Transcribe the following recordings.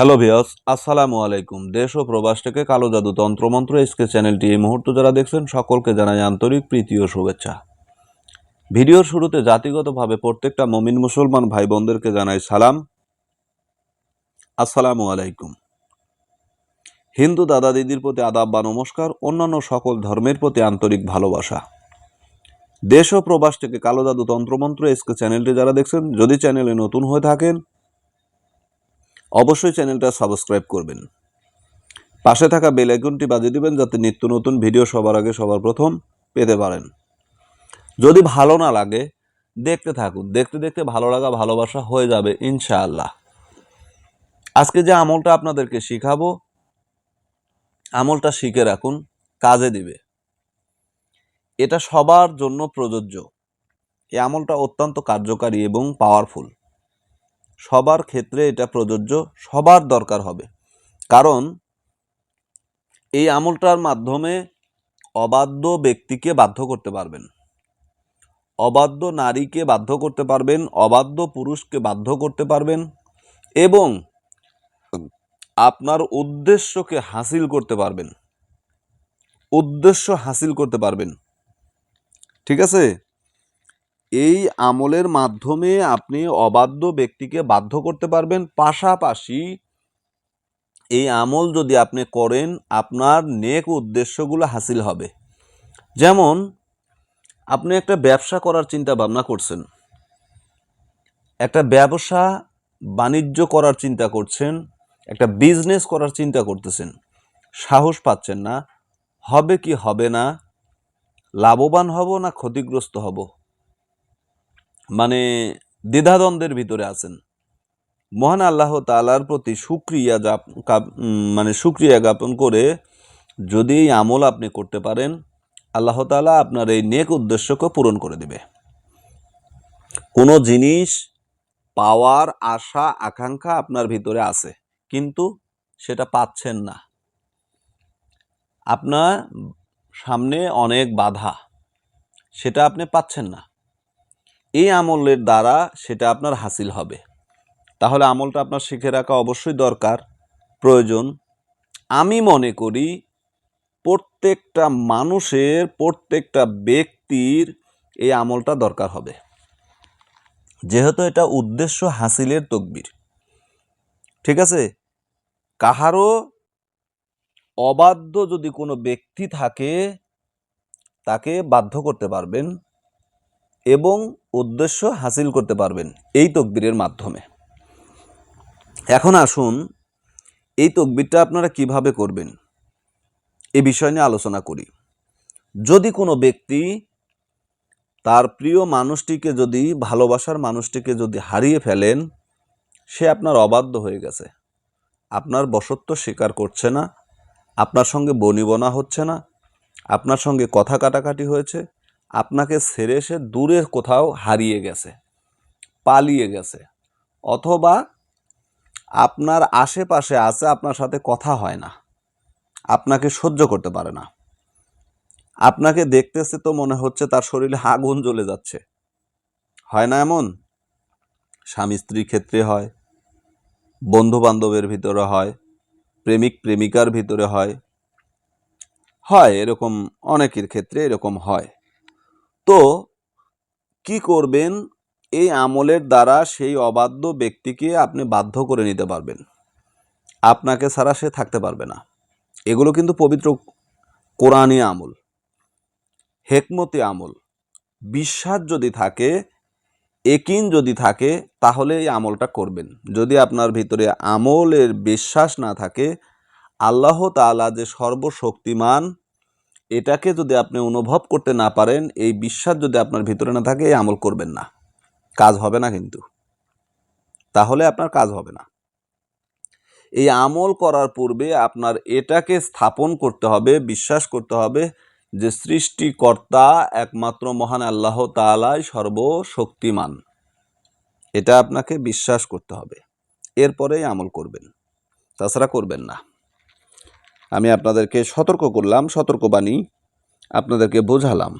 Hello ভিওস আসসালামু আলাইকুম। দেশ ও প্রবাস থেকে কালো জাদু তন্ত্রমন্ত্র এসকে চ্যানেলটি এই মুহূর্তে যারা দেখছেন, সকলকে জানাই আন্তরিক প্রীতি ও শুভেচ্ছা। ভিডিওর শুরুতে জাতিগতভাবে প্রত্যেকটা মমিন মুসলমান ভাই বোনদেরকে জানাই সালাম। আসসালামু আলাইকুম। হিন্দু দাদা দিদির প্রতি আদাব বা নমস্কার, অন্যান্য সকল ধর্মের প্রতি আন্তরিক ভালোবাসা। দেশ ও প্রবাস থেকে কালো জাদু তন্ত্রমন্ত্র এসকে চ্যানেলটি যারা দেখছেন, যদি চ্যানেলে নতুন হয়ে থাকেন অবশ্যই চ্যানেলটা সাবস্ক্রাইব করবেন। পাশে থাকা বেল আইকনটি বাজিয়ে দিবেন যাতে নিত্য নতুন ভিডিও সবার আগে সবার প্রথম পেতে পারেন। যদি ভালো না লাগে, দেখতে থাকুন। দেখতে দেখতে ভালো লাগা, ভালোবাসা হয়ে যাবে ইনশাআল্লাহ। আজকে যে আমলটা আপনাদেরকে শিখাবো, আমলটা শিখে রাখুন, কাজে দিবে। এটা সবার জন্য প্রযোজ্য। এই আমলটা অত্যন্ত কার্যকারী এবং পাওয়ারফুল। সবার ক্ষেত্রে এটা প্রযোজ্য, সবার দরকার হবে। কারণ এই আমলটার মাধ্যমে অবাধ্য ব্যক্তিকে বাধ্য করতে পারবেন। অবাধ্য নারীকে বাধ্য করতে পারবেন, অবাধ্য পুরুষকে বাধ্য করতে পারবেন এবং আপনার উদ্দেশ্যকে হাসিল করতে পারবেন। উদ্দেশ্য হাসিল করতে পারবেন। ঠিক আছে? এই আমলের মাধ্যমে আপনি অবাধ্য ব্যক্তিকে বাধ্য করতে পারবেন। পাশাপাশি এই আমল যদি আপনি করেন, আপনার নেক উদ্দেশ্যগুলো হাসিল হবে। যেমন, আপনি একটা ব্যবসা করার চিন্তা ভাবনা করছেন। একটা ব্যবসা বাণিজ্য করার চিন্তা করছেন, একটা বিজনেস করার চিন্তা করতেছেন। সাহস পাচ্ছেন না, হবে কি হবে না, লাভবান হব না ক্ষতিগ্রস্ত হব? মানে দ্বিধাদ্বন্দ্বের ভিতরে আছেন। মহান আল্লাহ তালার প্রতি সুক্রিয়া মানে সুক্রিয়া জ্ঞাপন করে যদি এই আমল আপনি করতে পারেন, আল্লাহ তালা আপনার এই নেক উদ্দেশ্যকে পূরণ করে দেবে। কোনো জিনিস পাওয়ার আশা, আকাঙ্ক্ষা আপনার ভিতরে আছে, কিন্তু সেটা পাচ্ছেন না। আপনার সামনে অনেক বাধা, সেটা আপনি পাচ্ছেন না। এই আমলের দ্বারা সেটা আপনার হাসিল হবে। তাহলে আমলটা আপনার শিখে রাখা অবশ্যই দরকার, প্রয়োজন। আমি মনে করি প্রত্যেকটা মানুষের, প্রত্যেকটা ব্যক্তির এই আমলটা দরকার হবে। যেহেতু এটা উদ্দেশ্য হাসিলের তকবির। ঠিক আছে? কাহারও অবাধ্য যদি কোনো ব্যক্তি থাকে, তাকে বাধ্য করতে পারবেন। এবং উদ্দেশ্য হাসিল করতে পারবেন এই তকবিরের মাধ্যমে। এখন আসুন এই তকবিরটা আপনারা কীভাবে করবেন এ বিষয় নিয়ে আলোচনা করি। যদি কোনো ব্যক্তি তার প্রিয় মানুষটিকে যদি, ভালোবাসার মানুষটিকে যদি হারিয়ে ফেলেন, সে আপনার অবাধ্য হয়ে গেছে। আপনার বসত্ব স্বীকার করছে না, আপনার সঙ্গে বনিবনা হচ্ছে না, আপনার সঙ্গে কথা কাটাকাটি হয়েছে আপনাকে ছেড়ে সে দূরে কোথাও হারিয়ে গেছে, পালিয়ে গেছে, অথবা আপনার আশেপাশে আছে, আপনার সাথে কথা হয় না, আপনাকে সহ্য করতে পারে না। আপনাকে দেখতেছে তো মনে হচ্ছে তার শরীরে আগুন জ্বলে যাচ্ছে। হয় না এমন? স্বামী স্ত্রীর ক্ষেত্রে হয় বন্ধু বান্ধবের ভিতরে হয়, প্রেমিক প্রেমিকার ভিতরে হয়। হয় এরকম অনেকের ক্ষেত্রে এরকম হয়। তো কি করবেন? এই আমলের দ্বারা সেই অবাধ্য ব্যক্তিকে আপনি বাধ্য করে নিতে পারবেন। আপনাকে ছাড়া সে থাকতে পারবে না। এগুলো কিন্তু পবিত্র কোরআনী আমল। হেকমতি আমল। বিশ্বাস যদি থাকে, একিন যদি থাকে, তাহলে এই আমলটা করবেন। যদি আপনার ভিতরে আমলের বিশ্বাস না থাকে, আল্লাহ তাআলা যে সর্বশক্তিমান এটাকে যদি আপনি অনুভব করতে না পারেন, এই বিশ্বাস যদি আপনার ভিতরে না থাকে, এই আমল করবেন না। কাজ হবে না কিন্তু। তাহলে আপনার কাজ হবে না। এই আমল করার পূর্বে আপনার এটাকে স্থাপন করতে হবে, বিশ্বাস করতে হবে যে সৃষ্টিকর্তা একমাত্র মহান আল্লাহ তাআলাই সর্বশক্তিমান। এটা আপনাকে বিশ্বাস করতে হবে। এরপরেই আমল করবেন। তাছাড়া করবেন না। আমি আপনাদেরকে সতর্ক করলাম, সতর্কবাণী আপনাদেরকে বোঝালাম।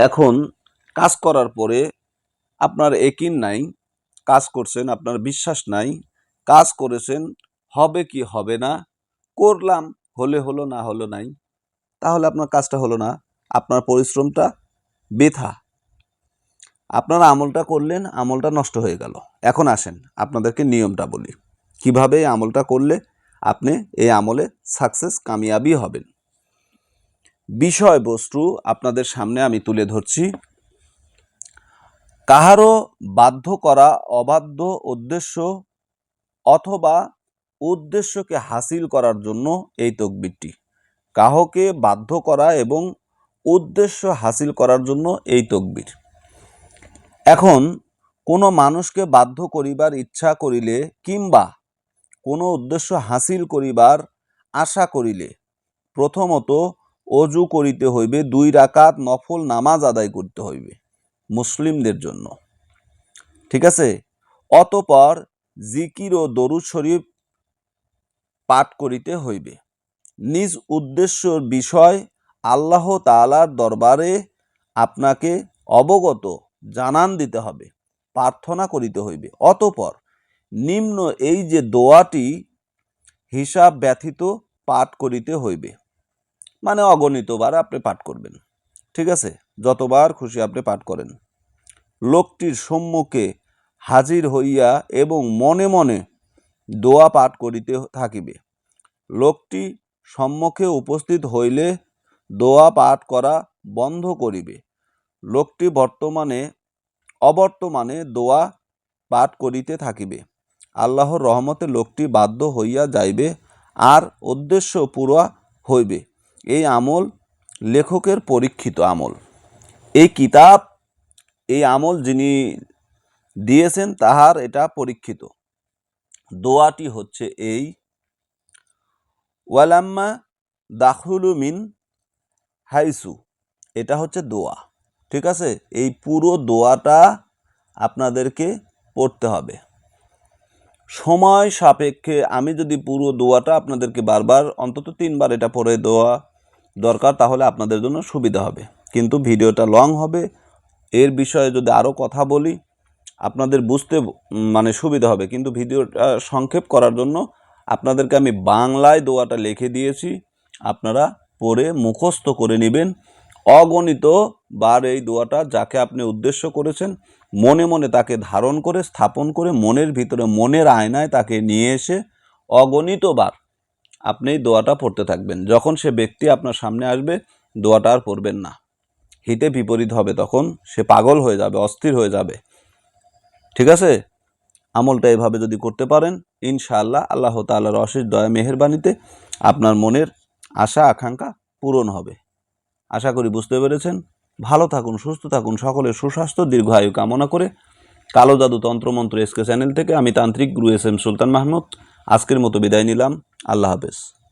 এখন কাজ করার পরে আপনার একিন নাই, কাজ করছেন, আপনার বিশ্বাস নাই, কাজ করেছেন, হবে কি হবে না, করলাম, হলে হলো না হলো নাই, তাহলে আপনার কাজটা হলো না, আপনার পরিশ্রমটা বৃথা। আপনারা আমলটা করলেন, আমলটা নষ্ট হয়ে গেল। এখন আসেন, আপনাদেরকে নিয়মটা বলি। কীভাবে আমলটা করলে আপনি এই আমলে সাকসেস কামিয়াবি হবেন। বিষয়বস্তু আপনাদের সামনে আমি তুলে ধরছি। কাহারও বাধ্য করা অবাধ্য উদ্দেশ্য অথবা উদ্দেশ্যকে হাসিল করার জন্য এই তকবিরটি। কাহকে বাধ্য করা এবং উদ্দেশ্য হাসিল করার জন্য এই তকবির। এখন কোনো মানুষকে বাধ্য করিবার ইচ্ছা করিলে কিংবা কোনো উদ্দেশ্য হাসিল করিবার আশা করিলে প্রথমত অজু করিতে হইবে, দুই রাকাত নফল নামাজ আদায় করতে হইবে মুসলিমদের জন্য। ঠিক আছে? অতপর জিকির ও দরুদ শরীফ পাঠ করিতে হইবে। নিজ উদ্দেশ্যর বিষয় আল্লাহ তাআলার দরবারে আপনাকে অবগত জানান দিতে হবে, প্রার্থনা করিতে হইবে। অতপর নিম্ন এই যে দোয়াটি হিসাব ব্যথিত পাঠ করিতে হইবে। মানে অগণিতবার আপনি পাঠ করবেন। ঠিক আছে? যতবার খুশি আপনি পাঠ করেন। লোকটির সম্মুখে হাজির হইয়া এবং মনে মনে দোয়া পাঠ করিতে থাকিবে। লোকটি সম্মুখে উপস্থিত হইলে দোয়া পাঠ করা বন্ধ করিবে। লোকটি বর্তমানে, অবর্তমানে দোয়া পাঠ করিতে থাকিবে। আল্লাহর রহমতে লোকটি বাধ্য হইয়া যাইবে, আর উদ্দেশ্য পুরা হইবে। এই আমল লেখকের পরীক্ষিত আমল। এই কিতাব, এই আমল যিনি দিয়েছেন, তাহার এটা পরীক্ষিত। দোয়াটি হচ্ছে এই, ওয়ালাম্মা দাখুলু মিন হাইসু। এটা হচ্ছে দোয়া। ঠিক আছে? এই পুরো দোয়াটা আপনাদেরকে পড়তে হবে। সময় সাপেক্ষে আমি যদি পুরো দোয়াটা আপনাদেরকে বারবার, অন্তত তিনবার এটা পড়ে দেওয়া দরকার, তাহলে আপনাদের জন্য সুবিধা হবে। কিন্তু ভিডিওটা লং হবে, এর বিষয়ে যদি আরও কথা বলি, আপনাদের বুঝতে মানে সুবিধা হবে। কিন্তু ভিডিওটা সংক্ষেপ করার জন্য আপনাদেরকে আমি বাংলায় দোয়াটা লিখে দিয়েছি, আপনারা পড়ে মুখস্থ করে নেবেন। অগণিত বার এই দোয়াটা যাকে আপনি উদ্দেশ্য করেছেন মনে মনে তাকে ধারণ করে, স্থাপন করে, মনের ভিতরে, মনের আয়নায় তাকে নিয়ে এসে অগণিতবার আপনি এই দোয়াটা পড়তে থাকবেন। যখন সে ব্যক্তি আপনার সামনে আসবে, দোয়াটা আর পড়বেন না। হিতে বিপরীত হবে তখন, সে পাগল হয়ে যাবে, অস্থির হয়ে যাবে। ঠিক আছে? আমলটা এভাবে যদি করতে পারেন, ইনশাআল্লাহ আল্লাহ তাআলার অশেষ দয়া মেহেরবানিতে আপনার মনের আশা, আকাঙ্ক্ষা পূরণ হবে। আশা করি বুঝতে পেরেছেন? ভালো থাকুন, সুস্থ থাকুন, সকলের সুস্বাস্থ্য, দীর্ঘায়ু কামনা করে কালো জাদু তন্ত্রমন্ত্র এসকে চ্যানেল থেকে আমি তান্ত্রিক গুরু এস এম সুলতান মাহমুদ। আজকের মতো বিদায় নিলাম। আল্লাহ হাফেজ।